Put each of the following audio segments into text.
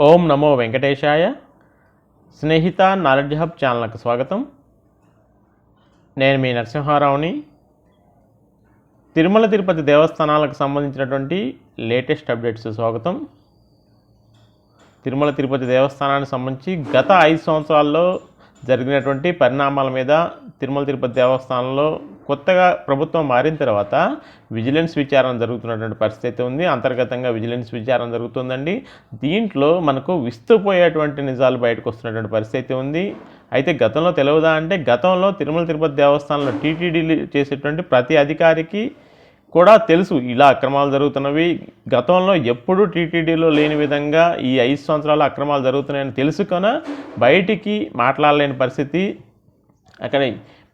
ఓం నమో వెంకటేశాయ. Snehitha knowledge hub ఛానల్కి స్వాగతం. నేను మీ నరసింహారావుని. తిరుమల తిరుపతి దేవస్థానాలకు సంబంధించినటువంటి లేటెస్ట్ అప్డేట్స్ స్వాగతం. తిరుమల తిరుపతి దేవస్థానానికి సంబంధించి గత ఐదు సంవత్సరాల్లో జరిగినటువంటి పరిణామాల మీద తిరుమల తిరుపతి దేవస్థానంలో కొత్తగా ప్రభుత్వం మారిన తర్వాత విజిలెన్స్ విచారణ జరుగుతున్నటువంటి పరిస్థితి ఉంది. అంతర్గతంగా విజిలెన్స్ విచారణ జరుగుతుందండి. దీంట్లో మనకు విస్తుపోయేటువంటి నిజాలు బయటకు వస్తున్నటువంటి పరిస్థితి ఉంది. అయితే గతంలో తెలియదా అంటే గతంలో తిరుమల తిరుపతి దేవస్థానంలో టీటీడీలు చేసేటువంటి ప్రతి అధికారికి కూడా తెలుసు. ఇలా అక్రమాలు జరుగుతున్నవి. గతంలో ఎప్పుడూ టీటీడీలో లేని విధంగా ఈ ఐదు సంవత్సరాలు అక్రమాలు జరుగుతున్నాయని తెలుసుకొన బయటికి మాట్లాడలేని పరిస్థితి. అక్కడ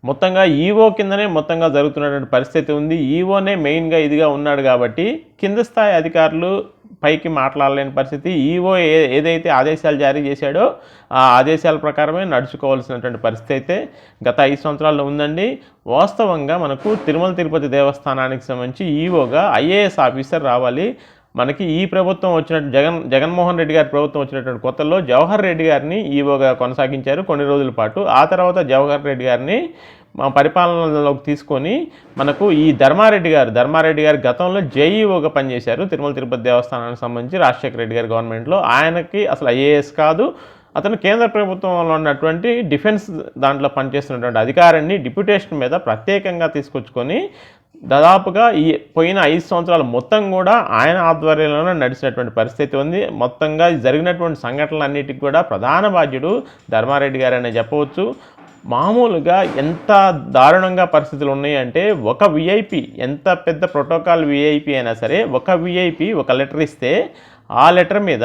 మొత్తంగా ఈవో కిందనే మొత్తంగా జరుగుతున్నటువంటి పరిస్థితి ఉంది. ఈవోనే మెయిన్గా ఇదిగా ఉన్నాడు కాబట్టి కింద స్థాయి అధికారులు పైకి మాట్లాడలేని పరిస్థితి. ఈవో ఏ ఏదైతే ఆదేశాలు జారీ చేశాడో ఆ ఆదేశాల ప్రకారమే నడుచుకోవాల్సినటువంటి పరిస్థితి అయితే గత ఐదు సంవత్సరాల్లో ఉందండి. వాస్తవంగా మనకు తిరుమల తిరుపతి దేవస్థానానికి సంబంధించి ఈవోగా ఐఏఎస్ ఆఫీసర్ రావాలి. మనకి ఈ ప్రభుత్వం వచ్చినట్టు జగన్ జగన్మోహన్ రెడ్డి గారి ప్రభుత్వం వచ్చినటువంటి కొత్తలో జవహర్ రెడ్డి గారిని ఈవోగా కొనసాగించారు కొన్ని రోజుల పాటు. ఆ తర్వాత జవహర్ రెడ్డి గారిని మా పరిపాలనలోకి తీసుకొని మనకు ఈ ధర్మారెడ్డి గారు ధర్మారెడ్డి గారు గతంలో జేఈఓగా పనిచేశారు. తిరుమల తిరుపతి దేవస్థానానికి సంబంధించి రాజశేఖర రెడ్డి గారి గవర్నమెంట్లో. ఆయనకి అసలు ఐఏఎస్ కాదు. అతను కేంద్ర ప్రభుత్వంలో ఉన్నటువంటి డిఫెన్స్ దాంట్లో పనిచేస్తున్నటువంటి అధికారాన్ని డిప్యుటేషన్ మీద ప్రత్యేకంగా తీసుకొచ్చుకొని దాదాపుగా ఈ పోయిన ఐదు సంవత్సరాలు మొత్తం కూడా ఆయన ఆధ్వర్యంలోనే నడిచినటువంటి పరిస్థితి ఉంది. మొత్తంగా జరిగినటువంటి సంఘటనలన్నిటికీ కూడా ప్రధాన బాధ్యుడు ధర్మారెడ్డి గారనే చెప్పవచ్చు. మామూలుగా ఎంత దారుణంగా పరిస్థితులు ఉన్నాయి అంటే ఒక విఐపి ఎంత పెద్ద ప్రోటోకాల్ విఐపి అయినా సరే ఒక విఐపి ఒక లెటర్ ఇస్తే ఆ లెటర్ మీద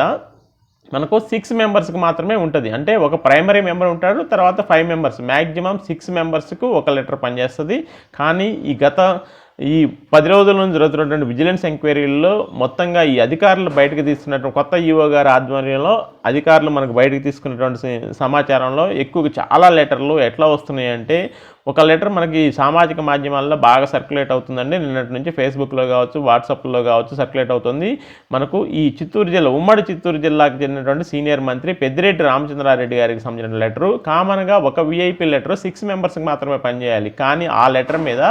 మనకు సిక్స్ మెంబర్స్కి మాత్రమే ఉంటుంది. అంటే ఒక ప్రైమరీ మెంబర్ ఉంటాడు తర్వాత ఫైవ్ మెంబర్స్ మ్యాక్సిమం సిక్స్ మెంబర్స్కు ఒక లెటర్ పనిచేస్తుంది. కానీ ఈ గత ఈ పది రోజుల నుంచి జరుగుతున్నటువంటి విజిలెన్స్ ఎంక్వైరీల్లో మొత్తంగా ఈ అధికారులు బయటకు తీసుకున్నటువంటి కొత్త ఈఓ గారి ఆధ్వర్యంలో అధికారులు మనకు బయటకు తీసుకున్నటువంటి సమాచారంలో ఎక్కువ చాలా లెటర్లు ఎట్లా వస్తున్నాయి అంటే ఒక లెటర్ మనకి సామాజిక మాధ్యమాల్లో బాగా సర్క్యులేట్ అవుతుందండి. నిన్నటి నుంచి ఫేస్బుక్లో కావచ్చు వాట్సాప్లో కావచ్చు సర్క్యులేట్ అవుతుంది. మనకు ఈ చిత్తూరు జిల్లా ఉమ్మడి చిత్తూరు జిల్లాకు చెందినటువంటి సీనియర్ మంత్రి పెద్దిరెడ్డి రామచంద్రారెడ్డి గారికి సంబంధించిన లెటరు. కామన్గా ఒక విఐపి లెటర్ సిక్స్ మెంబర్స్కి మాత్రమే పనిచేయాలి. కానీ ఆ లెటర్ మీద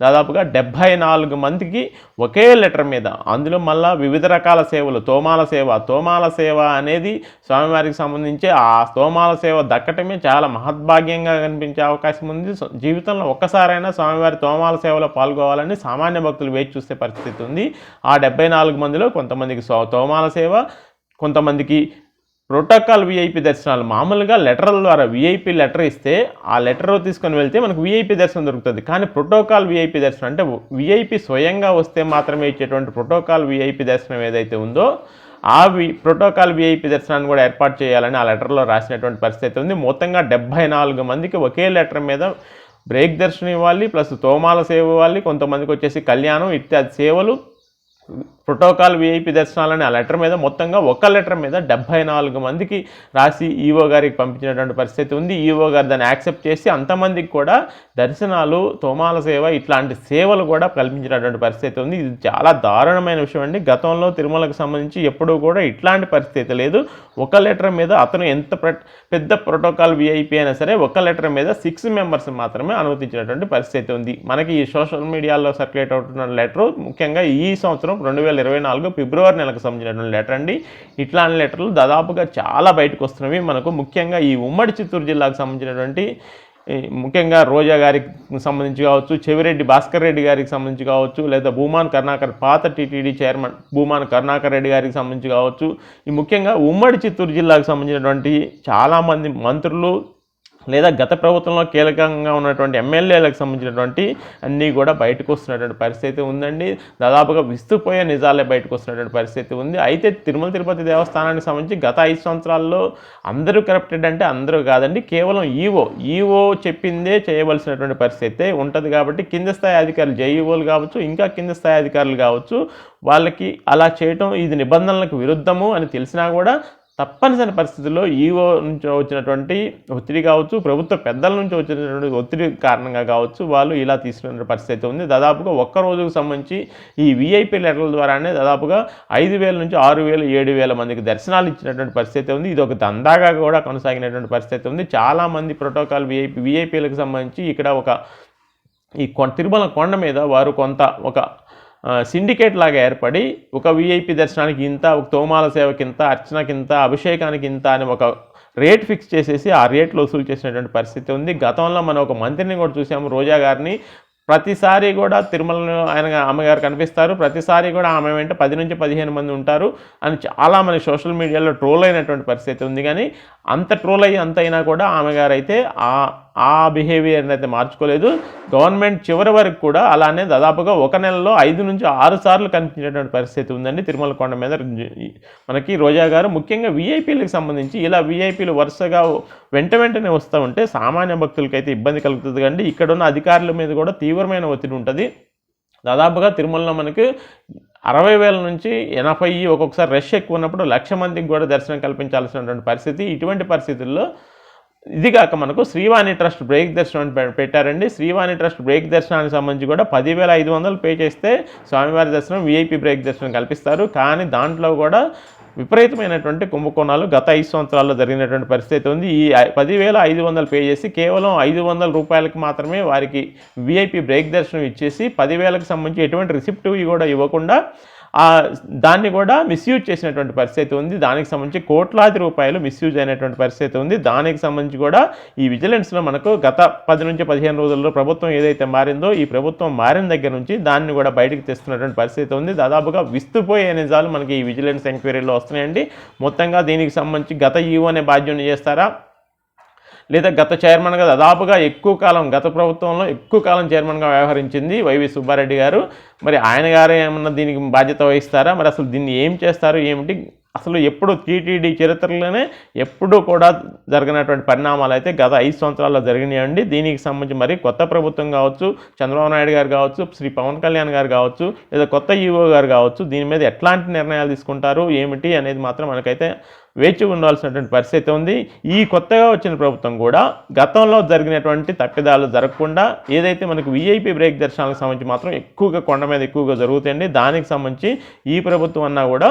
దాదాపుగా డెబ్భై నాలుగు మందికి ఒకే లెటర్ మీద అందులో మళ్ళా వివిధ రకాల సేవలు తోమాల సేవ తోమాల సేవ అనేది స్వామివారికి సంబంధించి ఆ తోమాల సేవ దక్కటమే చాలా మహద్భాగ్యంగా కనిపించే అవకాశం ఉంది. జీవితంలో ఒక్కసారైనా స్వామివారి తోమాల సేవలో పాల్గొవాలని సామాన్య భక్తులు వేచి చూసే పరిస్థితి ఉంది. ఆ డెబ్బై నాలుగు మందిలో కొంతమందికి తోమాల సేవ కొంతమందికి ప్రోటోకాల్ విఐపి దర్శనాలు మామూలుగా లెటర్ల ద్వారా విఐపి లెటర్ ఇస్తే ఆ లెటర్ తీసుకొని వెళ్తే మనకు విఐపి దర్శనం దొరుకుతుంది. కానీ ప్రోటోకాల్ విఐపి దర్శనం అంటే విఐపి స్వయంగా వస్తే మాత్రమే ఇచ్చేటువంటి ప్రోటోకాల్ విఐపి దర్శనం ఏదైతే ఉందో ఆ వి ప్రోటోకాల్ విఐపి దర్శనాన్ని కూడా ఏర్పాటు చేయాలని ఆ లెటర్లో రాసినటువంటి పరిస్థితి ఉంది. మొత్తంగా డెబ్బై నాలుగు మందికి ఒకే లెటర్ మీద బ్రేక్ దర్శనం ఇవ్వాలి ప్లస్ తోమాల సేవ ఇవ్వాలి కొంతమందికి వచ్చేసి కళ్యాణం ఇత్యాది సేవలు ప్రోటోకాల్ విఐపి దర్శనాలని ఆ లెటర్ మీద మొత్తంగా ఒక్క లెటర్ మీద డెబ్బై నాలుగు మందికి రాసి ఈఓ గారికి పంపించినటువంటి పరిస్థితి ఉంది. ఈఓ గారు దాన్ని యాక్సెప్ట్ చేసి అంతమందికి కూడా దర్శనాలు తోమాల సేవ ఇట్లాంటి సేవలు కూడా కల్పించినటువంటి పరిస్థితి ఉంది. ఇది చాలా దారుణమైన విషయం అండి. గతంలో తిరుమలకు సంబంధించి ఎప్పుడూ కూడా ఇట్లాంటి పరిస్థితి లేదు. ఒక లెటర్ మీద అతను ఎంత ప్ర- పెద్ద ప్రోటోకాల్ విఐపి అయినా సరే ఒక లెటర్ మీద సిక్స్ మెంబర్స్ మాత్రమే అనుమతించినటువంటి పరిస్థితి ఉంది. మనకి ఈ సోషల్ మీడియాలో సర్క్యులేట్ అవుతున్న లెటర్ ముఖ్యంగా ఈ సంవత్సరం రెండు వేల ఇరవై నాలుగు ఫిబ్రవరి నెలకు సంబంధించినటువంటి లెటర్ అండి. ఇట్లాంటి లెటర్లు దాదాపుగా చాలా బయటకు వస్తున్నవి. మనకు ముఖ్యంగా ఈ ఉమ్మడి చిత్తూరు జిల్లాకు సంబంధించినటువంటి ముఖ్యంగా రోజా గారికి సంబంధించి కావచ్చు చెవిరెడ్డి భాస్కర్ రెడ్డి గారికి సంబంధించి కావచ్చు లేదా భూమాన్ కర్ణాకర్ పాత టీటీడీ చైర్మన్ భూమాన్ కర్ణాకర్ రెడ్డి గారికి సంబంధించి కావచ్చు. ఈ ముఖ్యంగా ఉమ్మడి చిత్తూరు జిల్లాకు సంబంధించినటువంటి చాలామంది మంత్రులు లేదా గత ప్రభుత్వంలో కీలకంగా ఉన్నటువంటి ఎమ్మెల్యేలకు సంబంధించినటువంటి అన్నీ కూడా బయటకు వస్తున్నటువంటి పరిస్థితి ఉందండి. దాదాపుగా విస్తుపోయే నిజాలే బయటకు వస్తున్నటువంటి పరిస్థితి ఉంది. అయితే తిరుమల తిరుపతి దేవస్థానానికి సంబంధించి గత ఐదు సంవత్సరాల్లో అందరూ కరప్టెడ్ అంటే అందరూ కాదండి. కేవలం ఈవో ఈవో చెప్పిందే చేయవలసినటువంటి పరిస్థితి ఉంటుంది కాబట్టి కింద స్థాయి అధికారులు జేఈఓలు కావచ్చు ఇంకా కింద స్థాయి అధికారులు కావచ్చు వాళ్ళకి అలా చేయటం ఇది నిబంధనలకు విరుద్ధము అని తెలిసినా కూడా తప్పనిసరి పరిస్థితుల్లో ఈఓ నుంచి వచ్చినటువంటి ఒత్తిడి కావచ్చు ప్రభుత్వ పెద్దల నుంచి వచ్చినటువంటి ఒత్తిడి కారణంగా కావచ్చు వాళ్ళు ఇలా తీసుకున్న పరిస్థితి అయితే ఉంది. దాదాపుగా ఒక్క రోజుకు సంబంధించి ఈ విఐపి లెటర్ల ద్వారానే దాదాపుగా ఐదు వేల నుంచి ఆరు వేలు ఏడు వేల మందికి దర్శనాలు ఇచ్చినటువంటి పరిస్థితి ఉంది. ఇది ఒక దందాగా కూడా కొనసాగినటువంటి పరిస్థితి ఉంది. చాలామంది ప్రోటోకాల్ విఐపి విఐపీలకు సంబంధించి ఇక్కడ ఒక ఈ తిరుమల కొండ మీద వారు కొంత ఒక సిండికేట్ లాగా ఏర్పడి ఒక విఐపి దర్శనానికి ఇంత ఒక తోమాల సేవకి ఇంత అర్చనకి ఇంత అభిషేకానికి ఇంత అని ఒక రేట్ ఫిక్స్ చేసేసి ఆ రేట్లు వసూలు చేసినటువంటి పరిస్థితి ఉంది. గతంలో మనం ఒక మంత్రిని కూడా చూసాము రోజా గారిని. ప్రతిసారి కూడా తిరుమలలో ఆయన అమ్మగారు కనిపిస్తారు. ప్రతిసారి కూడా ఆమె వెంట పది నుంచి పదిహేను మంది ఉంటారు అని చాలా మన సోషల్ మీడియాలో ట్రోల్ అయినటువంటి పరిస్థితి ఉంది. కానీ అంత ట్రోల్ అయ్యి అంత అయినా కూడా ఆమె గారు అయితే ఆ ఆ బిహేవియర్ని అయితే మార్చుకోలేదు. గవర్నమెంట్ చివరి వరకు కూడా అలానే దాదాపుగా ఒక నెలలో ఐదు నుంచి ఆరు సార్లు కనిపించేటువంటి పరిస్థితి ఉందండి తిరుమల కొండ మీద. మనకి రోజా గారు ముఖ్యంగా విఐపీలకు సంబంధించి ఇలా విఐపీలు వరుసగా వెంట వెంటనే వస్తూ ఉంటే సామాన్య భక్తులకైతే ఇబ్బంది కలుగుతుంది కండి. ఇక్కడ ఉన్న అధికారుల మీద కూడా తీవ్రమైన ఒత్తిడి ఉంటుంది. దాదాపుగా తిరుమలలో మనకి అరవై వేల నుంచి ఎనభై ఒక్కొక్కసారి రష్ ఎక్కువ ఉన్నప్పుడు లక్ష మందికి కూడా దర్శనం కల్పించాల్సినటువంటి పరిస్థితి. ఇటువంటి పరిస్థితుల్లో ఇది కాక మనకు శ్రీవాణి ట్రస్ట్ బ్రేక్ దర్శనం పెట్టారండి. శ్రీవాణి ట్రస్ట్ బ్రేక్ దర్శనానికి సంబంధించి కూడా పదివేల ఐదు వందలు పే చేస్తే స్వామివారి దర్శనం విఐపి బ్రేక్ దర్శనం కల్పిస్తారు. కానీ దాంట్లో కూడా విపరీతమైనటువంటి కుంభకోణాలు గత ఐదు సంవత్సరాల్లో జరిగినటువంటి పరిస్థితి ఉంది. ఈ పదివేల ఐదు వందలు పే చేసి కేవలం ఐదు వందల రూపాయలకు మాత్రమే వారికి విఐపి బ్రేక్ దర్శనం ఇచ్చేసి పదివేలకు సంబంధించి ఎటువంటి రిసిప్ట్ కూడా ఇవ్వకుండా దాన్ని కూడా మిస్యూజ్ చేసినటువంటి పరిస్థితి ఉంది. దానికి సంబంధించి కోట్లాది రూపాయలు మిస్యూజ్ అయినటువంటి పరిస్థితి ఉంది. దానికి సంబంధించి కూడా ఈ విజిలెన్స్లో మనకు గత పది నుంచి పదిహేను రోజుల్లో ప్రభుత్వం ఏదైతే మారిందో ఈ ప్రభుత్వం మారిన దగ్గర నుంచి దాన్ని కూడా బయటకు తెస్తున్నటువంటి పరిస్థితి ఉంది. దాదాపుగా విస్తుపోయే నిజాలు మనకి ఈ విజిలెన్స్ ఎంక్వైరీలో వస్తున్నాయండి. మొత్తంగా దీనికి సంబంధించి గత ఈవోనే అనే చేస్తారా? లేదా గత చైర్మన్గా దాదాపుగా ఎక్కువ కాలం గత ప్రభుత్వంలో ఎక్కువ కాలం చైర్మన్గా వ్యవహరించింది వైవి సుబ్బారెడ్డి గారు. మరి ఆయన గారు ఏమన్నా దీనికి బాధ్యత వహిస్తారా? మరి అసలు దీన్ని ఏం చేస్తారు? ఏమిటి అసలు ఎప్పుడు టీటీడీ చరిత్రలోనే ఎప్పుడూ కూడా జరిగినటువంటి పరిణామాలు అయితే గత ఐదు సంవత్సరాల్లో జరిగినాయండి. దీనికి సంబంధించి మరి కొత్త ప్రభుత్వం కావచ్చు చంద్రబాబు నాయుడు గారు కావచ్చు శ్రీ పవన్ కళ్యాణ్ గారు కావచ్చు లేదా కొత్త ఈవో గారు కావచ్చు దీని మీద ఎట్లాంటి నిర్ణయాలు తీసుకుంటారు ఏమిటి అనేది మాత్రం మనకైతే వేచి ఉండాల్సినటువంటి పరిస్థితి ఉంది. ఈ కొత్తగా వచ్చిన ప్రభుత్వం కూడా గతంలో జరిగినటువంటి తప్పిదాలు జరగకుండా ఏదైతే మనకు వీఐపీ బ్రేక్ దర్శనాలకు సంబంధించి మాత్రం ఎక్కువగా కొండ మీద ఎక్కువగా జరుగుతాయండి. దానికి సంబంధించి ఈ ప్రభుత్వం అన్నా కూడా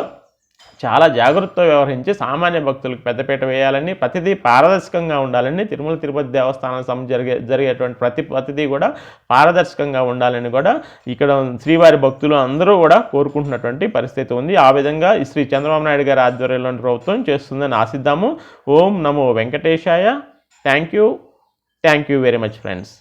చాలా జాగ్రత్తగా వ్యవహరించి సామాన్య భక్తులకు పెద్దపీట వేయాలని ప్రతిదీ పారదర్శకంగా ఉండాలని తిరుమల తిరుపతి దేవస్థానం జరిగే జరిగేటువంటి ప్రతి ప్రతిదీ కూడా పారదర్శకంగా ఉండాలని కూడా ఇక్కడ శ్రీవారి భక్తులు అందరూ కూడా కోరుకుంటున్నటువంటి పరిస్థితి ఉంది. ఆ విధంగా శ్రీ చంద్రబాబు నాయుడు గారి ఆధ్వర్యంలోని ప్రభుత్వం చేస్తుందని ఆశిద్దాము. ఓం నమో వెంకటేశాయ. Thank you. Thank you very much friends.